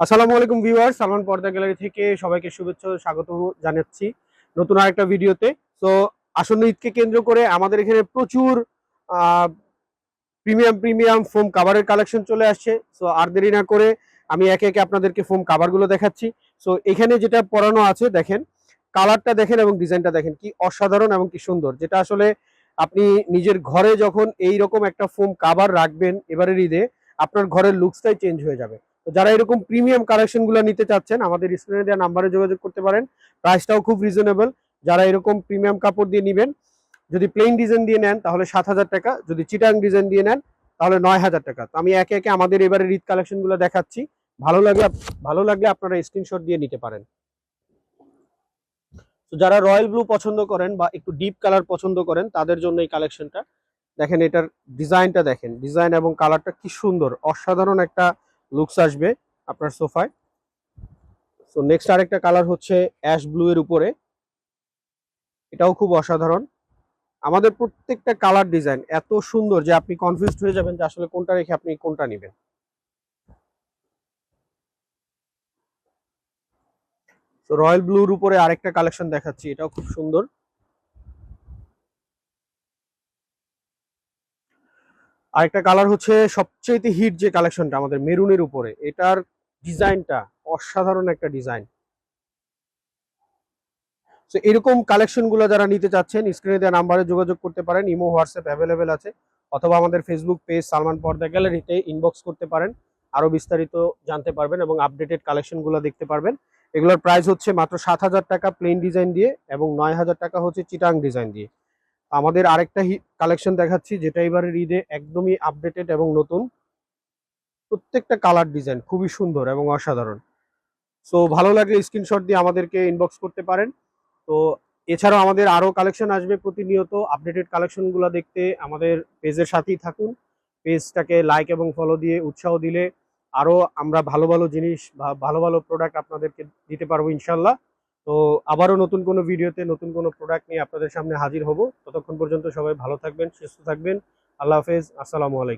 আসসালামু আলাইকুম ভিউয়ার সালমান পর্দা গ্যালারি থেকে সবাইকে শুভেচ্ছা স্বাগত জানাচ্ছি নতুন আরেকটা ভিডিওতে। তো আসন্ন ঈদকে কেন্দ্র করে আমাদের এখানে প্রচুর প্রিমিয়াম প্রিমিয়াম ফোম কাভারের কালেকশন চলে আসছে। সো আর দেরি না করে আমি একে একে আপনাদেরকে ফোম কাভারগুলো দেখাচ্ছি। সো এখানে যেটা পরানো আছে, দেখেন কালারটা দেখেন এবং ডিজাইনটা দেখেন, কি অসাধারণ এবং কি সুন্দর। যেটা আসলে আপনি নিজের ঘরে যখন এই রকম একটা ফোম কাভার রাখবেন এবারের ঈদে, আপনার ঘরের লুকসটাই চেঞ্জ হয়ে যাবে। যারা এরকম প্রিমিয়াম কালেকশনগুলো নিতে চাচ্ছেন, আমাদের স্ক্রিনে দেওয়া নাম্বারে যোগাযোগ করতে পারেন। প্রাইসটাও খুব রিজনেবল যারা এরকম প্রিমিয়াম কাপড় দিয়ে নেবেন, যদি প্লেন ডিজাইন দিয়ে নেন, তাহলে সাত হাজার টাকা। যদি চিটাং ডিজাইন দিয়ে নেন, তাহলে নয় হাজার টাকা। তো আমি একে একে আমাদের এবারে ঈদ কালেকশনগুলো দেখাচ্ছি। ভালো লাগলে ভালো লাগলে আপনারা স্ক্রিনশট দিয়ে নিতে পারেন। তো যারা রয়্যাল ব্লু পছন্দ করেন বা একটু ডিপ কালার পছন্দ করেন, তাদের জন্য এই কালেকশনটা দেখেন এটার ডিজাইনটা দেখেন। ডিজাইন এবং কালারটা কি সুন্দর। অসাধারণ একটা লুকস আসবে আপনার সোফায়। সো নেক্সট আরেকটা কালার হচ্ছে অ্যাশ ব্লু এর উপরে। এটাও খুব অসাধারণ। আমাদের প্রত্যেকটা কালার ডিজাইন এত সুন্দর যে আপনি কনফিউজড হয়ে যাবেন যে আসলে কোনটা রেখে আপনি কোনটা নেবেন। তো রয়্যাল ব্লুর উপরে আরেকটা কালেকশন দেখাচ্ছি, এটাও খুব সুন্দর। আরেকটা কালার হচ্ছে সবচেয়ে হিট যে কালেকশনটা আমাদের মেরুনের উপরে, এটার ডিজাইনটা অসাধারণ একটা ডিজাইন তো এরকম কালেকশনগুলো যারা নিতে চাচ্ছেন স্ক্রিনে দেওয়া নাম্বারে যোগাযোগ করতে পারেন, ইমো, হোয়াটসঅ্যাপ অ্যাভেলেবেল আছে, অথবা আমাদের ফেসবুক পেজ সালমান পর্দা গ্যালারিতে ইনবক্স করতে পারেন আরও বিস্তারিত জানতে পারবেন এবং আপডেটেড কালেকশনগুলো দেখতে পারবেন। এগুলোর প্রাইস হচ্ছে মাত্র সাত হাজার টাকা প্লেন ডিজাইন দিয়ে এবং নয় হাজার টাকা হচ্ছে চিটাং ডিজাইন দিয়ে। আমাদের আরেকটা কালেকশন দেখাচ্ছি, যেটা এবারের ঈদে একদমই আপডেটেড এবং নতুন। প্রত্যেকটা কালার ডিজাইন খুবই সুন্দর এবং অসাধারণ। সো ভালো লাগলে স্ক্রিনশট দিয়ে আমাদেরকে ইনবক্স করতে পারেন। তো, এছাড়াও আমাদের আরও কালেকশন আসবে প্রতিনিয়ত। আপডেটেড কালেকশনগুলো দেখতে আমাদের পেজের সাথেই থাকুন। পেজটাকে লাইক এবং ফলো দিয়ে উৎসাহ দিলে আরও আমরা ভালো ভালো জিনিস ভালো ভালো প্রোডাক্ট আপনাদেরকে দিতে পারব ইনশাল্লাহ। তো আবারও নতুন কোনো ভিডিওতে নতুন কোনো প্রোডাক্ট নিয়ে আপনাদের সামনে হাজির হব। ততক্ষণ পর্যন্ত সবাই ভালো থাকবেন, সুস্থ থাকবেন। আল্লাহ হাফেজ, আসসালামু আলাইকুম।